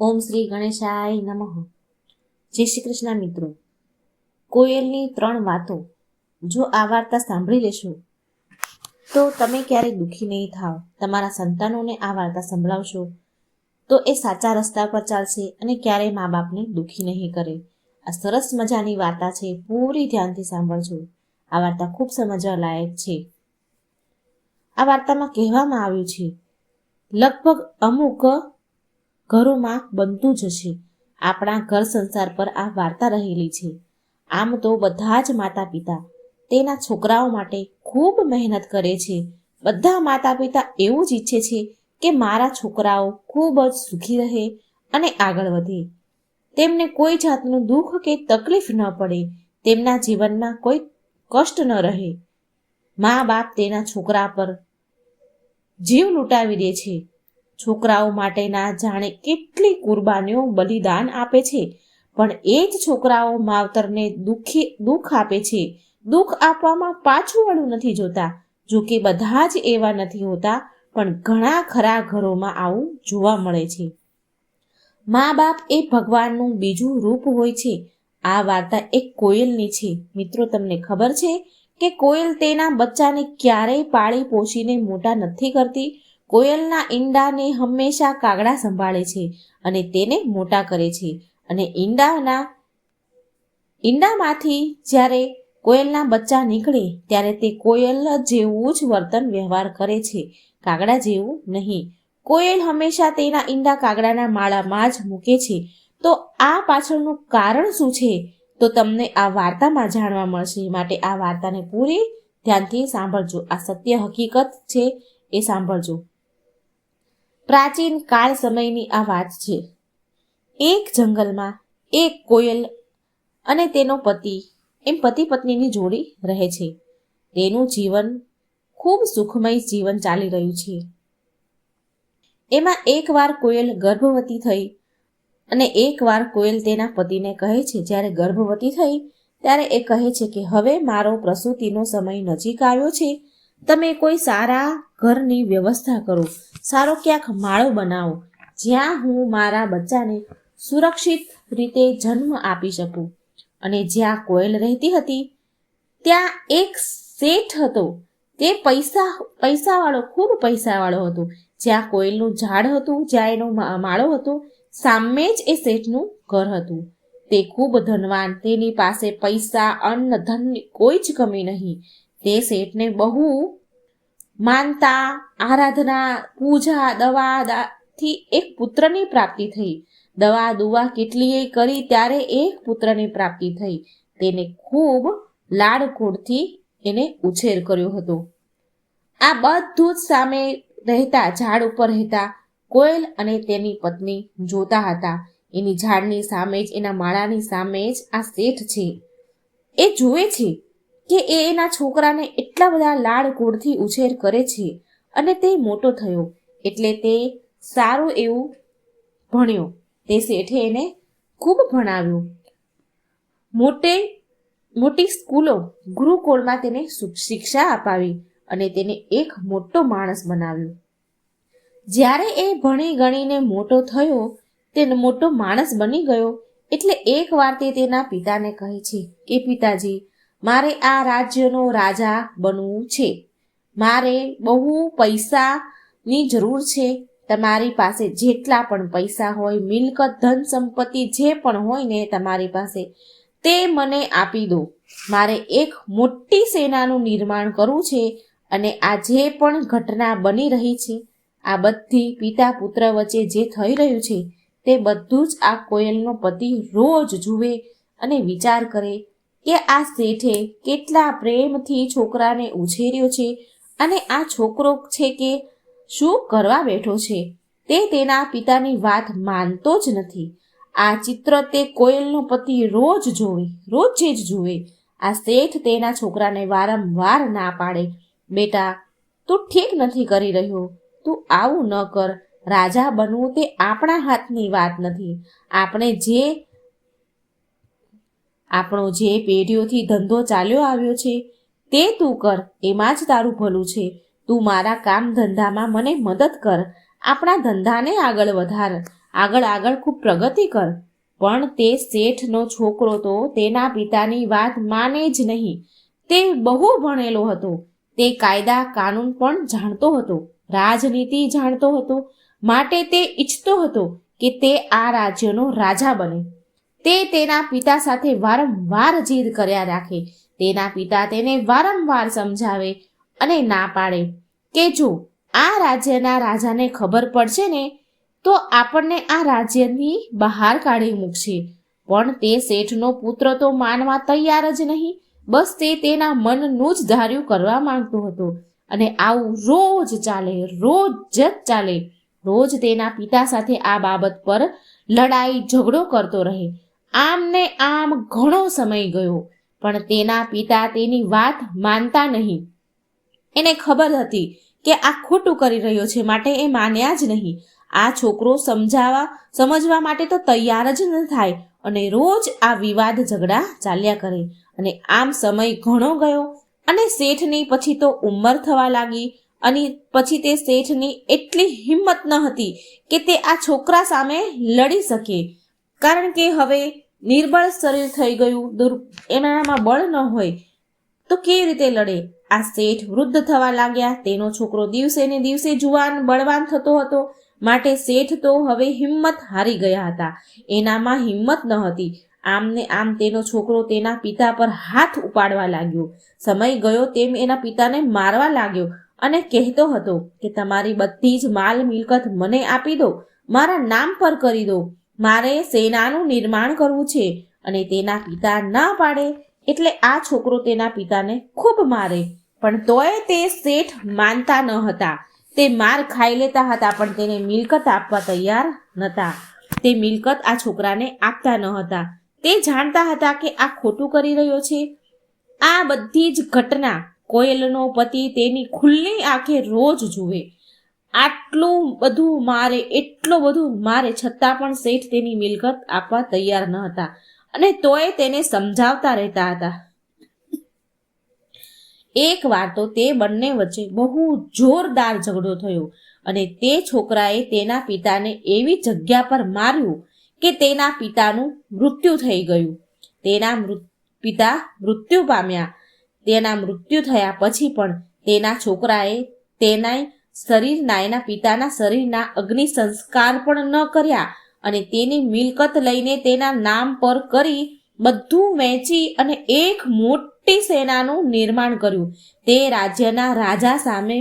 ઓમ શ્રી ગણેશાય નમઃ. જય શ્રી કૃષ્ણ મિત્રો. કોયલની ત્રણ વાતો. જો આ વાર્તા સાંભળી લેશો, તો તમે ક્યારેય દુઃખી નહીં થાવ. તમારા સંતાનોને આ વાર્તા સંભળાવશો, તો એ સાચા રસ્તા પર ચાલશે અને ક્યારેય મા બાપને દુઃખી નહીં કરે. આ સરસ મજાની વાર્તા છે, પૂરી ધ્યાનથી સાંભળજો. આ વાર્તા ખૂબ સમજવા લાયક છે. આ વાર્તામાં કહેવામાં આવ્યું છે, લગભગ અમુક ઘરોમાં બનતું જ છે આપણા ઘર સંસાર પર આ વાર્તા રહેલી છે. આમ તો બધા જ માતા પિતા તેના છોકરાઓ માટે ખૂબ મહેનત કરે છે. બધા માતા પિતા એવું જ ઈચ્છે છે કે મારા છોકરાઓ ખૂબ જ સુખી રહે અને આગળ વધે. તેમને કોઈ જાતનું દુઃખ કે તકલીફ ન પડે. તેમના જીવનમાં કોઈ કષ્ટ ન રહે. મા બાપ તેના છોકરા પર જીવ લૂંટાવી દે છે. છોકરાઓ માટેના જાણે કેટલી કુરબાનીઓ બલિદાન આપે છે. પણ એ જ છોકરાઓ માવતરને દુઃખી, દુઃખ આપે છે. દુઃખ આપવામાં પાછું વળું નથી જોતા. જો કે બધા જ એવા નથી હોતા, પણ ઘણા ખરા ઘરોમાં આવું જોવા મળે છે. મા બાપ એ ભગવાનનું બીજું રૂપ હોય છે. આ વાર્તા એક કોયલની છે. મિત્રો, તમને ખબર છે કે કોયલ તેના બચ્ચાને ક્યારેય પાળી પોષીને મોટા નથી કરતી? કોયલના ઈંડાને હંમેશા કાગડા સંભાળે છે અને તેને મોટા કરે છે. અને ઈંડાના ઈંડામાંથી જ્યારે કોયલના બચ્ચા નીકળે ત્યારે તે કોયલ જેવું જ વર્તન વ્યવહાર કરે છે. કાગડા જેવું નહીં. કોયલ હંમેશા તેના ઈંડા કાગડાના માળામાં જ મૂકે છે. તો આ પાછળનું કારણ શું છે? તો તમને આ વાર્તામાં જાણવા મળશે. માટે આ વાર્તાને પૂરી ધ્યાનથી સાંભળજો. આ સત્ય હકીકત છે. એ સાંભળજો. પ્રાચીન કાળ સમયની આ વાત છે. એક જંગલમાં એક કોયલ અને તેનો પતિ, એમ પતિ પત્નીની જોડી રહે છે. તેનું જીવન ખૂબ સુખમય જીવન ચાલી રહ્યું છે. એમાં એકવાર કોયલ ગર્ભવતી થઈ અને એકવાર કોયલ તેના પતિને કહે છે. જ્યારે ગર્ભવતી થઈ, ત્યારે એ કહે છે કે, હવે મારો પ્રસૂતિનો સમય નજીક આવ્યો છે. તમે કોઈ સારા ઘરની વ્યવસ્થા કરો. સારો ક્યાંક માળો બનાવો, જ્યાં હું મારા બચ્ચાને સુરક્ષિત રીતે જન્મ આપી શકું. અને જ્યાં કોયલ રહેતી હતી, ત્યાં એક શેઠ હતો. તે પૈસા, પૈસાવાળો, ખૂબ પૈસાવાળો હતો. જ્યાં કોયલનું ઝાડ હતું, જ્યાં એનો માળો હતો, સામે જ એ શેઠનું ઘર હતું. તે ખૂબ ધનવાન, તેની પાસે પૈસા, અન્ન, ધનની કોઈ જ કમી નહીં. તે શેઠને બહુ માનતા, આરાધના, પૂજા, દવા થી એક પુત્રની પ્રાપ્તિ થઈ. દવા, દુવા કેટલીય કરી ત્યારે એક પુત્રની પ્રાપ્તિ થઈ. તેને ખૂબ લાડકોડથી એને ઉછેર કર્યો હતો. આ બધું જ સામે રહેતા ઝાડ ઉપર રહેતા કોયલ અને તેની પત્ની જોતા હતા. એની ઝાડની સામે જ, એના માળાની સામે જ આ શેઠ છે. એ જુએ છે કે એ એના છોકરાને એટલા બધા લાડ ગોળથી ઉછેર કરે છે અને તે મોટો થયો. એટલે તે સારું એવું ભણ્યો. તે શેઠે એને ખૂબ ભણાવ્યું. મોટે, મોટી સ્કૂલો ગુરુકુળમાં તેને શિક્ષા અપાવી અને તેને એક મોટો માણસ બનાવ્યો. જ્યારે એ ભણી ગણીને મોટો થયો તેનો મોટો માણસ બની ગયો. એટલે એક વાર તે તેના પિતાને કહે છે, કે પિતાજી મારે આ રાજ્યનો રાજા બનવું છે. મારે બહુ પૈસાની જરૂર છે. તમારી પાસે જેટલા પણ પૈસા હોય, મિલકત, ધન સંપત્તિ જે પણ હોય ને તમારી પાસે, તે મને આપી દો. મારે એક મોટી સેનાનું નિર્માણ કરવું છે અને આ જે પણ ઘટના બની રહી છે, આ બધી પિતા પુત્ર વચ્ચે જે થઈ રહ્યું છે, તે બધું જ આ કોયલનો પતિ રોજ જુએ અને વિચાર કરે કે આ શેઠે કેટલા પ્રેમથી છોકરાને ઉછેર્યો છે અને આ છોકરો છે કે શું કરવા બેઠો છે તે તેના પિતાની વાત માનતો જ નથી. આ ચિત્ર તે કોયલનો પતિ રોજ જોવે, રોજે જ જોવે આ શેઠ તેના છોકરાને વારંવાર ના પાડે. બેટા, તું ઠીક નથી કરી રહ્યો. તું આવું ન કર. રાજા બનવું તે આપણા હાથની વાત નથી. આપણે જે આપણો જે પેઢીઓથી ધંધો ચાલ્યો આવ્યો છે, તે તું કર, એમાં જ તારું ભલું છે. તું મારા કામ ધંધામાં મને મદદ કર, આપણા ધંધાને આગળ વધાર. આગળ આગળ ખૂબ પ્રગતિ કર. પણ તે શેઠનો છોકરો તો તેના પિતાની વાત માને જ નહીં. તે બહુ ભણેલો હતો. તે કાયદા કાનૂન પણ જાણતો હતો. રાજનીતિ જાણતો હતો. માટે તે ઈચ્છતો હતો કે તે આ રાજ્યનો રાજા બને. તે તેના પિતા સાથે વારંવાર જીદ કર્યા રાખે. તેના પિતા તેને વારંવાર સમજાવે અને ના પાડે કે જો આ રાજ્યના રાજાને ખબર પડશે ને, તો આપણને આ રાજ્યની બહાર કાઢી મૂકશે. પણ તે શેઠનો પુત્ર તો માનવા તૈયાર જ નહીં. બસ તે તેના મનનું જ ધાર્યું કરવા માંગતો હતો. અને આવું રોજ ચાલે, રોજ જ ચાલે. રોજ તેના પિતા સાથે આ બાબત પર લડાઈ ઝઘડો કરતો રહે. આમ ને આમ ઘણો સમય ગયો, પણ તેના પિતા તેની વાત માનતા નહીં. એને ખબર હતી કે આ ખોટું કરી રહ્યો છે, માટે એ માન્યા જ નહીં. આ છોકરો સમજાવવા સમજવા માટે તો તૈયાર જ ન થાય અને રોજ આ વિવાદ ઝઘડા ચાલ્યા કરે અને આમ સમય ઘણો ગયો અને શેઠની પછી તો ઉંમર થવા લાગી અને પછી તે શેઠની એટલી હિંમત ન હતી કે તે આ છોકરા સામે લડી શકે. કારણ કે હવે નિર્બળ શરીર થઈ ગયું, દુર એનામાં બળ ન હોય, તો કેવી રીતે લડે? આ શેઠ વૃદ્ધ થવા લાગ્યા. તેનો છોકરો દિવસે ને દિવસે જુવાન, બળવાન થતો હતો. માટે શેઠ તો હવે હિંમત હારી ગયા હતા. એનામાં હિંમત ન હતી. આમને આમ તેનો છોકરો તેના પિતા પર હાથ ઉપાડવા લાગ્યો. સમય ગયો તેમ એના પિતાને મારવા લાગ્યો અને કહેતો હતો કે તમારી બધી જ માલ મિલકત મને આપી દો. મારા નામ પર કરી દો. મારે સેનાનું નિર્માણ કરવું છે અને તેના પિતા ના પાડે એટલે આ છોકરો તેના પિતાને ખૂબ મારે. પણ તોય તે શેઠ માનતા ન હતા. તે માર ખાઈ લેતા હતા, પણ તેને મિલકત આપવા તૈયાર નહોતા તે મિલકત આ છોકરાને આપતા ન હતા. તે જાણતા હતા કે આ ખોટું કરી રહ્યો છે. આ બધી જ ઘટના કોયલનો પતિ તેની ખુલ્લી આંખે રોજ જુએ. આટલું બધું મારે, એટલું બધું મારે છતાં પણ શેઠ તેની મિલકત આપવા તૈયાર ન હતા. અને તોય તેને સમજાવતા રહેતા હતા. એક વાર તો તે બંને વચ્ચે બહુ જોરદાર ઝઘડો થયો અને તે છોકરાએ તેના પિતાને એવી જગ્યા પર માર્યું કે તેના પિતાનું મૃત્યુ થઈ ગયું. તેના પિતા મૃત્યુ પામ્યા. તેના મૃત્યુ થયા પછી પણ તેના છોકરાએ તેના શરીરના એના પિતાના શરીરના અગ્નિ સંસ્કાર પણ ન કર્યા અને તેની મિલકત લઈને તેના નામ પર કરી બધું વેચી અને એક મોટી સેનાનું નિર્માણ કર્યું. તે રાજ્યના રાજા સામે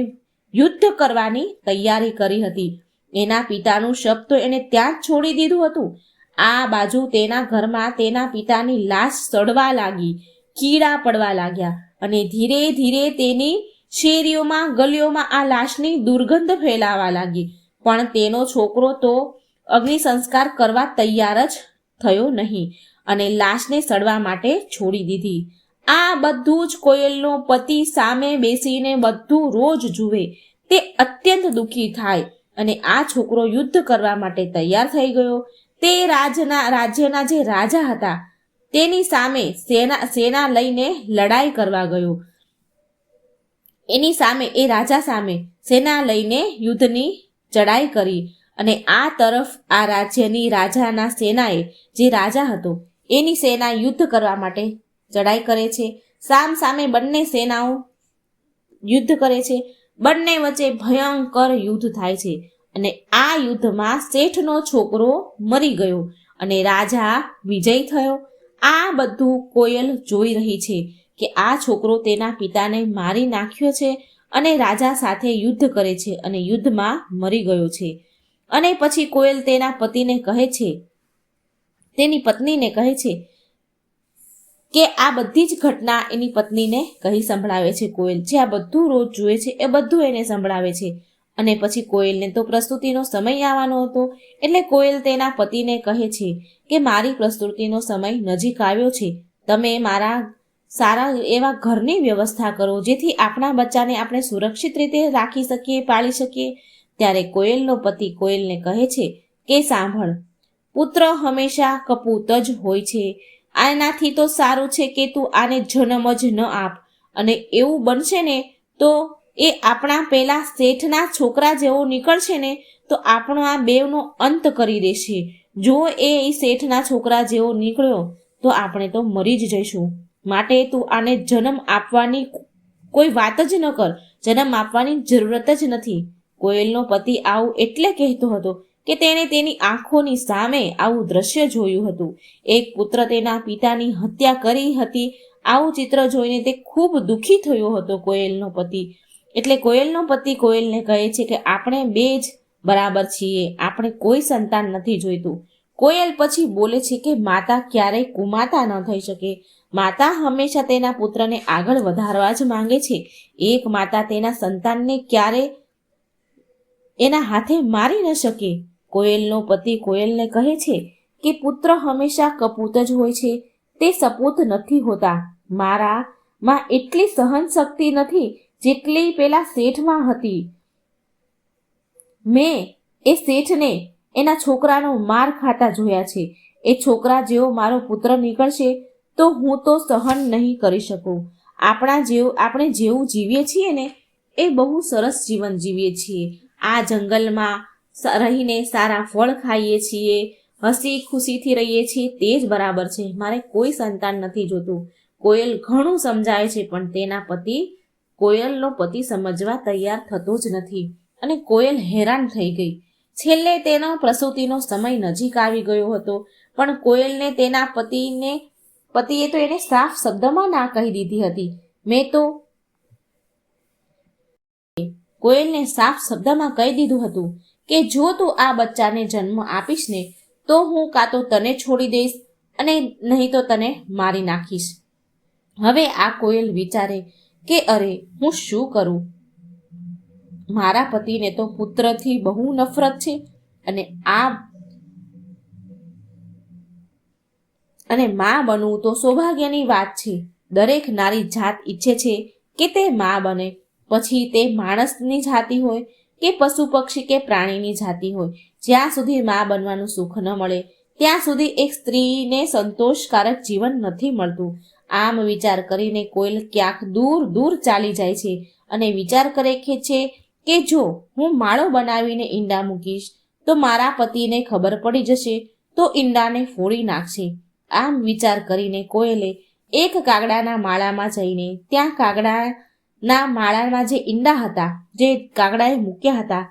યુદ્ધ કરવાની તૈયારી કરી હતી. એના પિતાનું શબ તો એને ત્યાં જ છોડી દીધું હતું. આ બાજુ તેના ઘરમાં તેના પિતાની લાશ સડવા લાગી, કીડા પડવા લાગ્યા અને ધીરે ધીરે તેની શેરીઓમાં, ગલીઓમાં આ લાશની દુર્ગંધ ફેલાવા લાગી. પણ તેનો છોકરો તો અગ્નિ સંસ્કાર કરવા તૈયાર જ થયો નહીં અને લાશને સડવા માટે છોડી દીધી. આ બધું જ કોયલનો પતિ સામે બેસીને બધું રોજ જુએ. તે અત્યંત દુઃખી થાય અને આ છોકરો યુદ્ધ કરવા માટે તૈયાર થઈ ગયો. તે રાજના, રાજ્યના જે રાજા હતા, તેની સામે સેના સેના લઈને લડાઈ કરવા ગયો. એની સામે, એ રાજા સામે સેના લઈને યુદ્ધની ચડાઈ કરી અને આ તરફ આ રાજ્યની રાજાના સેનાએ જે રાજા હતો, એની સેના યુદ્ધ કરવા માટે ચડાઈ કરે છે. સામ સામે બંને સેનાઓ યુદ્ધ કરે છે. બંને વચ્ચે ભયંકર યુદ્ધ થાય છે અને આ યુદ્ધમાં શેઠનો છોકરો મરી ગયો અને રાજા વિજય થયો. આ બધું કોયલ જોઈ રહી છે. કે આ છોકરો તેના પિતાને મારી નાખ્યો છે અને રાજા સાથે યુદ્ધ કરે છે અને યુદ્ધમાં મરી ગયો છે. અને પછી કોયલ તેના પતિને કહે છે, તેની પત્નીને કહે છે કે આ બધી જ ઘટના એની પત્નીને કહી સંભળાવે છે કોયલ. જે આ બધું રોજ જુએ છે એ બધું એને સંભળાવે છે. અને પછી કોયલને તો પ્રસ્તુતિનો સમય આવવાનો હતો, એટલે કોયલ તેના પતિને કહે છે કે મારી પ્રસ્તુતિનો સમય નજીક આવ્યો છે. તમે મારા સારા એવા ઘરની વ્યવસ્થા કરો જેથી આપણા બચ્ચાને આપણે સુરક્ષિત રીતે રાખી શકીએ, પાળી શકીએ. ત્યારે કોયલનો પતિ કોયલને કહે છે કે સાંભળ, પુત્ર હંમેશા કપૂત જ હોય છે. આનાથી તો સારું છે કે તું આને જન્મ જ ન આપ. અને એવું બનશે ને તો એ આપણા પેલા શેઠના છોકરા જેવો નીકળશે ને તો આ બેવનો અંત કરી દેશે. જો એ શેઠના છોકરા જેવો નીકળ્યો, તો આપણે તો મરી જ જઈશું. માટે તું આને જન્મ આપવાની કોઈ વાત જ ન કર. જન્મ આપવાની જરૂરત જ નથી. કોયલનો પતિ આવું એટલે કહેતો હતો કે તેણે તેની આંખોની સામે આવું દ્રશ્ય જોયું હતું. એક પુત્ર તેના પિતાની હત્યા કરી હતી. આવું ચિત્ર જોઈને તે ખૂબ દુઃખી થયો હતો કોયલનો પતિ. એટલે કોયલનો પતિ કોયલને કહે છે કે આપણે બે જ બરાબર છીએ. આપણે કોઈ સંતાન નથી જોઈતું. કોયલ પછી બોલે છે કે માતા ક્યારેય કુમાતા ન થઈ શકે. માતા હંમેશા તેના પુત્રને આગળ વધારવા જ માંગે છે. એક માતા તેના સંતાનને ક્યારે એના હાથે મારી ન શકે. કોયલનો પતિ કોયલને કહે છે કે, પુત્ર હંમેશા કપૂત જ હોય છે. તે સપૂત નથી હોતા. મારા માં એટલી સહન શક્તિ નથી જેટલી પેલા શેઠમાં હતી. મેં એ શેઠને એના છોકરાનો માર ખાતા જોયા છે. એ છોકરા જેવો મારો પુત્ર નીકળશે તો હું તો સહન નહીં કરી શકું. આપણા જેવું, આપણે જેવું જીવીએ છીએ ને, એ બહુ સરસ જીવન જીવીએ છીએ. આ જંગલમાં રહીને સારા ફળ ખાઈએ છીએ, હસી ખુશીથી રહીએ છીએ, તે જ બરાબર છે. મારે કોઈ સંતાન નથી જોતું. કોયલ ઘણું સમજાય છે, પણ તેના પતિ, કોયલનો પતિ સમજવા તૈયાર થતો જ નથી. અને કોયલ હેરાન થઈ ગઈ. છેલ્લે તેનો પ્રસૂતિનો સમય નજીક આવી ગયો હતો. પણ કોયલને તેના પતિને પતિએ તો એને સાફ શબ્દમાં ના કહી દીધી હતી. મેં તો કોયલને સાફ શબ્દમાં કહી દીધું હતું કે, જો તું આ બચ્ચાને જન્મ આપીશ ને, તો હું કાં તો તને છોડી દઈશ અને નહીં તો તને મારી નાખીશ. હવે આ કોયલ વિચારે કે, અરે, હું શું કરું? મારા પતિને તો પુત્રથી બહુ નફરત છે અને આ અને મા બનવું તો સૌભાગ્યની વાત છે. દરેક નારી જાત ઈચ્છે છે કે તે મા બને. પછી તે માણસની જાતિ હોય કે પશુ પક્ષી કે પ્રાણીની જાતિ હોય. જ્યાં સુધી મા બનવાનું સુખ ન મળે, ત્યાં સુધી એક સ્ત્રીને સંતોષકારક જીવન નથી મળતું. આમ વિચાર કરીને કોયલ ક્યાંક દૂર દૂર ચાલી જાય છે અને વિચાર કરે કે છે કે જો હું માળો બનાવીને ઈંડા મૂકીશ, તો મારા પતિને ખબર પડી જશે, તો ઈંડાને ફોડી નાખશે. આમ વિચાર કરીને કોયલે એક કાગડાના માળામાં જઈને ત્યાં કાગડાના માળામાં જે ઈંડા હતા, જે કાગડાએ મૂક્યા હતા,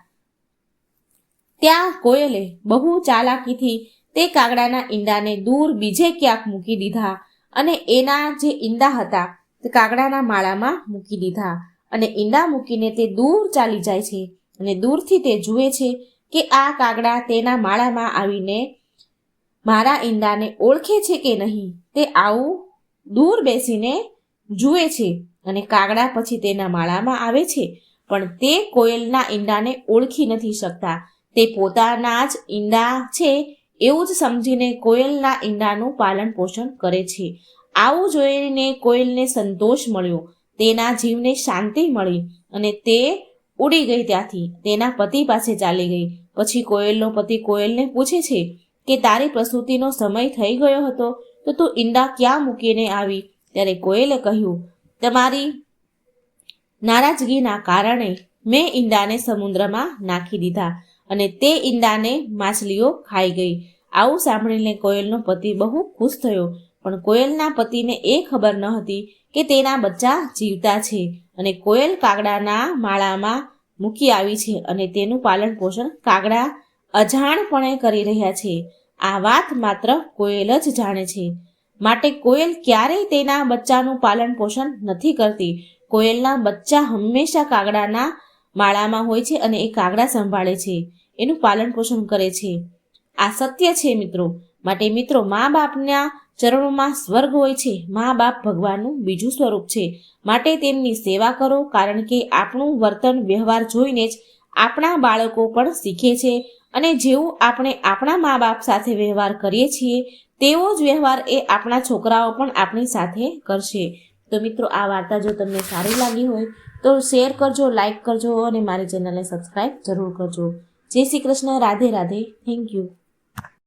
ત્યાં કોયલે બહુ ચાલાકીથી તે કાગડાના ઈંડાને દૂર બીજે ક્યાંક મૂકી દીધા અને એના જે ઈંડા હતા તે કાગડાના માળામાં મૂકી દીધા અને ઈંડા મૂકીને તે દૂર ચાલી જાય છે અને દૂરથી તે જુએ છે કે આ કાગડા તેના માળામાં આવીને મારા ઈંડાને ઓળખે છે કે નહીં તે આવું દૂર બેસીને જુએ છે અને કાગડા પછી તેના માળામાં આવે છે. પણ તે કોયલના ઈંડાને ઓળખી નથી શકતા. તે પોતાના જ ઈંડા છે એવું જ સમજીને કોયલના ઈંડાનું પાલન પોષણ કરે છે. આવું જોઈને કોયલને સંતોષ મળ્યો. તેના જીવને શાંતિ મળી અને તે ઉડી ગઈ ત્યાંથી. તેના પતિ પાસે ચાલી ગઈ. પછી કોયલનો પતિ કોયલને પૂછે છે કે તારી પ્રસૂતિનો સમય થઈ ગયો હતો, તો તું ઈંડા ક્યાં મૂકીને આવી? ત્યારે કોયલે કહ્યું, તમારી નારાજગીના કારણે મેં ઈંડાને સમુદ્રમાં નાખી દીધા અને તે ઈંડાને માછલીઓ ખાઈ ગઈ. આવું સાંભળીને કોયલનો પતિ બહુ ખુશ થયો, પણ કોયલના પતિને એ ખબર ન હતી કે તેના બચ્ચા જીવતા છે અને કોયલ કાગડાના માળામાં મૂકી આવી છે અને તેનું પાલન પોષણ કાગડા અજાણપણે કરી રહ્યા છે. આ વાત માત્ર કોયલ જ જાણે છે. માટે કોયલ ક્યારેય તેના બચ્ચાનું પાલન પોષણ નથી કરતી. કોયલના બચ્ચા હંમેશા કાગડાના માળામાં હોય છે અને એ કાગડા સંભાળે છે. એનું પાલન પોષણ કરે છે. આ સત્ય છે મિત્રો. માટે મિત્રો મા બાપના ચરણોમાં સ્વર્ગ હોય છે. મા બાપ ભગવાનનું બીજું સ્વરૂપ છે. માટે તેમની સેવા કરો, કારણ કે આપણું વર્તન વ્યવહાર જોઈને જ આપણા બાળકો પણ શીખે છે. અને જેવું આપણે આપણા મા બાપ સાથે વ્યવહાર કરીએ છીએ, તેવો જ વ્યવહાર એ આપણા છોકરાઓ પણ આપણી સાથે કરશે. તો મિત્રો, આ વાર્તા જો તમને સારી લાગી હોય, તો શેર કરજો, લાઈક કરજો અને મારી ચેનલને સબસ્ક્રાઈબ જરૂર કરજો. જય શ્રી કૃષ્ણ, રાધે રાધે, થેન્ક યુ.